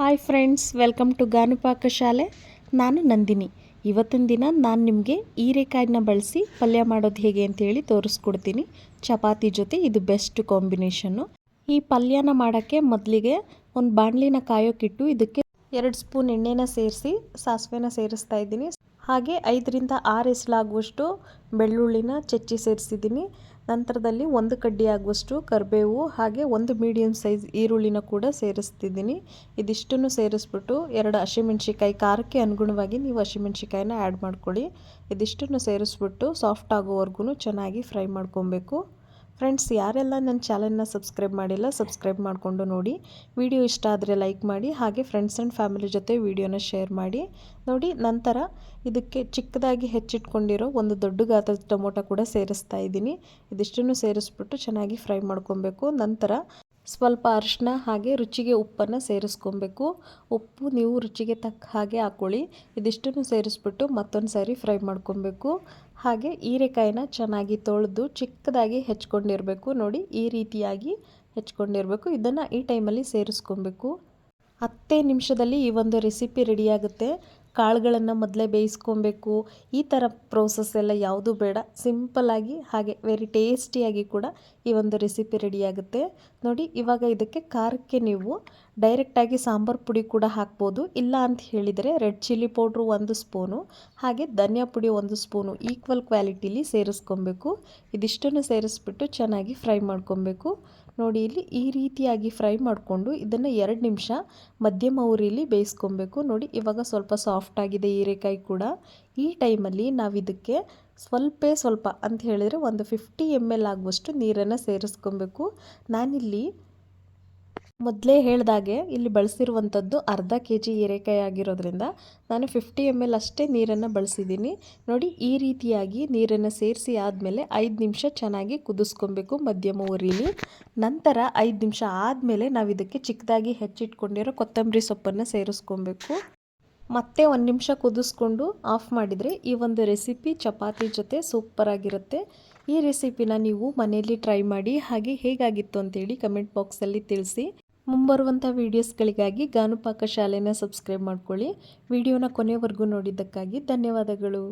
Hi friends welcome to ಗಾನುಪಾಕ ಶಾಲೆ ನಾನು ನಂದಿನಿ. ಇವತ್ತಿನ ದಿನ ನಾನು ನಿಮಗೆ ಹೀರೆಕಾಯಿನ ಬಳಸಿ ಪಲ್ಯ ಮಾಡೋದು ಹೇಗೆ ಅಂತೇಳಿ ತೋರಿಸ್ಕೊಡ್ತೀನಿ. ಚಪಾತಿ ಜೊತೆ ಇದು ಬೆಸ್ಟ್ ಕಾಂಬಿನೇಷನ್ನು ಈ ಪಲ್ಯನ ಮಾಡೋಕ್ಕೆ ಮೊದಲಿಗೆ ಒಂದು ಬಾಣಲಿನ ಕಾಯೋಕ್ಕಿಟ್ಟು ಇದಕ್ಕೆ ಎರಡು ಸ್ಪೂನ್ ಎಣ್ಣೆನ ಸೇರಿಸಿ ಸಾಸಿವೆನ ಸೇರಿಸ್ತಾ ಇದ್ದೀನಿ. ಹಾಗೆ ಐದರಿಂದ ಆರು ಎಸಲಾಗುವಷ್ಟು ಬೆಳ್ಳುಳ್ಳಿನ ಚಚ್ಚಿ ಸೇರಿಸಿದ್ದೀನಿ. ನಂತರದಲ್ಲಿ ಒಂದು ಕಡ್ಡಿ ಆಗುವಷ್ಟು ಕರಿಬೇವು ಹಾಗೆ ಒಂದು ಮೀಡಿಯಮ್ ಸೈಜ್ ಈರುಳ್ಳಿನ ಕೂಡ ಸೇರಿಸ್ತಿದ್ದೀನಿ. ಇದಿಷ್ಟನ್ನು ಸೇರಿಸ್ಬಿಟ್ಟು ಎರಡು ಹಸಿಮೆಣ್ಸಿಕಾಯಿ ಖಾರಕ್ಕೆ ಅನುಗುಣವಾಗಿ ನೀವು ಹಸಿಮೆಣ್ಸಿಕಾಯಿನ ಆ್ಯಡ್ ಮಾಡ್ಕೊಳ್ಳಿ. ಇದಿಷ್ಟನ್ನು ಸೇರಿಸ್ಬಿಟ್ಟು ಸಾಫ್ಟ್ ಆಗೋವರೆಗೂ ಚೆನ್ನಾಗಿ ಫ್ರೈ ಮಾಡ್ಕೊಬೇಕು. ಫ್ರೆಂಡ್ಸ್ ಯಾರೆಲ್ಲ ನನ್ನ ಚಾನಲ್ನ ಸಬ್ಸ್ಕ್ರೈಬ್ ಮಾಡಿಲ್ಲ ಸಬ್ಸ್ಕ್ರೈಬ್ ಮಾಡಿಕೊಂಡು ನೋಡಿ. ವಿಡಿಯೋ ಇಷ್ಟ ಆದರೆ ಲೈಕ್ ಮಾಡಿ, ಹಾಗೆ ಫ್ರೆಂಡ್ಸ್ ಆ್ಯಂಡ್ ಫ್ಯಾಮಿಲಿ ಜೊತೆ ವಿಡಿಯೋನ ಶೇರ್ ಮಾಡಿ. ನೋಡಿ, ನಂತರ ಇದಕ್ಕೆ ಚಿಕ್ಕದಾಗಿ ಹೆಚ್ಚಿಟ್ಕೊಂಡಿರೋ ಒಂದು ದೊಡ್ಡ ಗಾತ್ರದ ಟೊಮೊಟೊ ಕೂಡ ಸೇರಿಸ್ತಾ ಇದ್ದೀನಿ. ಇದಿಷ್ಟನ್ನು ಸೇರಿಸ್ಬಿಟ್ಟು ಚೆನ್ನಾಗಿ ಫ್ರೈ ಮಾಡ್ಕೊಬೇಕು. ನಂತರ ಸ್ವಲ್ಪ ಅರಿಶಿನ ಹಾಗೆ ರುಚಿಗೆ ಉಪ್ಪನ್ನು ಸೇರಿಸ್ಕೊಬೇಕು. ಉಪ್ಪು ನೀವು ರುಚಿಗೆ ತಕ್ಕ ಹಾಗೆ ಹಾಕ್ಕೊಳ್ಳಿ. ಇದಿಷ್ಟನ್ನು ಸೇರಿಸ್ಬಿಟ್ಟು ಮತ್ತೊಂದು ಸಾರಿ ಫ್ರೈ ಮಾಡ್ಕೊಬೇಕು. ಹಾಗೆ ಹೀರೆಕಾಯಿನ ಚೆನ್ನಾಗಿ ತೊಳೆದು ಚಿಕ್ಕದಾಗಿ ಹೆಚ್ಕೊಂಡಿರಬೇಕು. ನೋಡಿ, ಈ ರೀತಿಯಾಗಿ ಹೆಚ್ಕೊಂಡಿರಬೇಕು. ಇದನ್ನು ಈ ಟೈಮಲ್ಲಿ ಸೇರಿಸ್ಕೊಬೇಕು. ಹತ್ತೇ ನಿಮಿಷದಲ್ಲಿ ಈ ಒಂದು ರೆಸಿಪಿ ರೆಡಿಯಾಗುತ್ತೆ ಕಾಳುಗಳನ್ನು ಮೊದಲೇ ಬೇಯಿಸ್ಕೊಬೇಕು. ಈ ಥರ ಪ್ರೋಸೆಸ್ ಎಲ್ಲ ಯಾವುದು ಬೇಡ. ಸಿಂಪಲ್ಲಾಗಿ ಹಾಗೆ ವೆರಿ ಟೇಸ್ಟಿಯಾಗಿ ಕೂಡ ಈ ಒಂದು ರೆಸಿಪಿ ರೆಡಿಯಾಗುತ್ತೆ ನೋಡಿ, ಇವಾಗ ಇದಕ್ಕೆ ಖಾರಕ್ಕೆ ನೀವು ಡೈರೆಕ್ಟಾಗಿ ಸಾಂಬಾರು ಪುಡಿ ಕೂಡ ಹಾಕ್ಬೋದು. ಇಲ್ಲ ಅಂತ ಹೇಳಿದರೆ ರೆಡ್ ಚಿಲ್ಲಿ ಪೌಡ್ರು ಒಂದು ಸ್ಪೂನು ಹಾಗೆ ಧನಿಯಾ ಪುಡಿ ಒಂದು ಸ್ಪೂನು ಈಕ್ವಲ್ ಕ್ವಾಲಿಟೀಲಿ ಸೇರಿಸ್ಕೊಬೇಕು. ಇದಿಷ್ಟನ್ನು ಸೇರಿಸ್ಬಿಟ್ಟು ಚೆನ್ನಾಗಿ ಫ್ರೈ ಮಾಡ್ಕೊಬೇಕು. ನೋಡಿ ಇಲ್ಲಿ ಈ ರೀತಿಯಾಗಿ ಫ್ರೈ ಮಾಡಿಕೊಂಡು ಇದನ್ನು ಎರಡು ನಿಮಿಷ ಮಧ್ಯಮ ಉರಿಲಿ ಬೇಯಿಸ್ಕೊಬೇಕು. ನೋಡಿ ಇವಾಗ ಸ್ವಲ್ಪ ಸಾಫ್ಟ್ ಆಗಿದೆ ಹೀರೆಕಾಯಿ ಕೂಡ. ಈ ಟೈಮಲ್ಲಿ ನಾವು ಇದಕ್ಕೆ ಸ್ವಲ್ಪ ಸ್ವಲ್ಪ ಅಂತ ಹೇಳಿದರೆ ಒಂದು ಫಿಫ್ಟಿ ಎಂ ಎಲ್ ಆಗುವಷ್ಟು ನೀರನ್ನು ಸೇರಿಸ್ಕೊಬೇಕು. ನಾನಿಲ್ಲಿ ಮೊದಲೇ ಹೇಳಿದಾಗೆ ಇಲ್ಲಿ ಬಳಸಿರುವಂಥದ್ದು ಅರ್ಧ ಕೆ ಜಿ ಹೀರೆಕಾಯಿ ಆಗಿರೋದ್ರಿಂದ ನಾನು ಫಿಫ್ಟಿ ಎಂ ಎಲ್ ಅಷ್ಟೇ ನೀರನ್ನು ಬಳಸಿದ್ದೀನಿ. ನೋಡಿ, ಈ ರೀತಿಯಾಗಿ ನೀರನ್ನು ಸೇರಿಸಿ ಆದಮೇಲೆ ಐದು ನಿಮಿಷ ಚೆನ್ನಾಗಿ ಕುದಿಸ್ಕೊಬೇಕು ಮಧ್ಯಮ ಉರಿಲಿ ನಂತರ ಐದು ನಿಮಿಷ ಆದಮೇಲೆ ನಾವು ಇದಕ್ಕೆ ಚಿಕ್ಕದಾಗಿ ಹೆಚ್ಚಿಟ್ಕೊಂಡಿರೋ ಕೊತ್ತಂಬರಿ ಸೊಪ್ಪನ್ನು ಸೇರಿಸ್ಕೊಬೇಕು. ಮತ್ತೆ ಒಂದು ನಿಮಿಷ ಕುದಿಸ್ಕೊಂಡು ಆಫ್ ಮಾಡಿದರೆ ಈ ಒಂದು ರೆಸಿಪಿ ಚಪಾತಿ ಜೊತೆ ಸೂಪರಾಗಿರುತ್ತೆ ಈ ರೆಸಿಪಿನ ನೀವು ಮನೆಯಲ್ಲಿ ಟ್ರೈ ಮಾಡಿ, ಹಾಗೆ ಹೇಗಾಗಿತ್ತು ಅಂತೇಳಿ ಕಮೆಂಟ್ ಬಾಕ್ಸಲ್ಲಿ ತಿಳಿಸಿ. ಮುಂಬರುವಂಥ ವೀಡಿಯೋಸ್ಗಳಿಗಾಗಿ ಗಾನುಪಾಕ ಶಾಲೆನ ಸಬ್ಸ್ಕ್ರೈಬ್ ಮಾಡ್ಕೊಳ್ಳಿ. ವಿಡಿಯೋನ ಕೊನೆವರೆಗೂ ನೋಡಿದ್ದಕ್ಕಾಗಿ ಧನ್ಯವಾದಗಳು.